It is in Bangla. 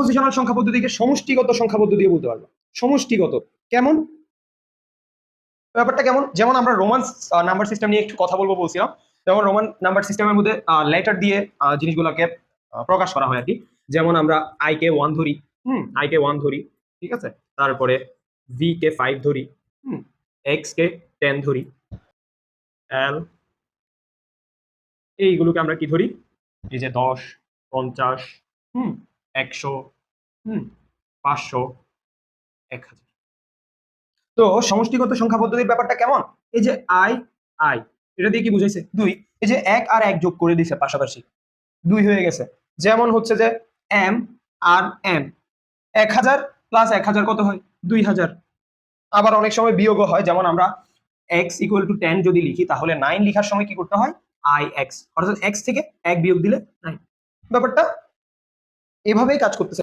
কম্পোজিশনাল সংখ্যা পদ্ধতিকে সমষ্টিগত সংখ্যা পদ্ধতি বলতে পারব। সমষ্টিগত। কেমন? ব্যাপারটা কেমন? যেমন আমরা রোমান নাম্বার সিস্টেম নিয়ে একটু কথা বলব বলছিলাম। যেমন রোমান নাম্বার সিস্টেমের মধ্যে লেটার দিয়ে জিনিসগুলোকে প্রকাশ করা হয় আর কি। যেমন আমরা আই কে ওয়ান ধরি, হুম আই কে ওয়ান ধরি, ঠিক আছে? তারপরে ভি কে ফাইভ ধরি, হুম এক্স কে টেন ধরি এল এইগুলোকে আমরা কি ধরি? এই যে দশ, পঞ্চাশ, হুম একশো হুম। পাঁচশো এক হাজার। তো সমষ্টিগত সংখ্যা পদ্ধতির ব্যাপারটা কেমন? এই যে আই আই এটা দিয়ে কি বুঝাইছে? দুই এই যে এক আর এক যোগ করে দিছে পাশাপাশি। দুই হয়ে গেছে। যেমন হচ্ছে যে এম আর এম এক হাজার প্লাস এক হাজার কত হয়? দুই হাজার। আবার অনেক সময় বিয়োগও হয়। যেমন আমরা এক্স ইকুয়াল টু টেন যদি লিখি তাহলে নাইন লিখার সময় কি করতে হয়? আই এক্স অর্থাৎ এক্স থেকে এক বিয়োগ দিলে নাইন ব্যাপারটা এভাবেই কাজ করতেছে।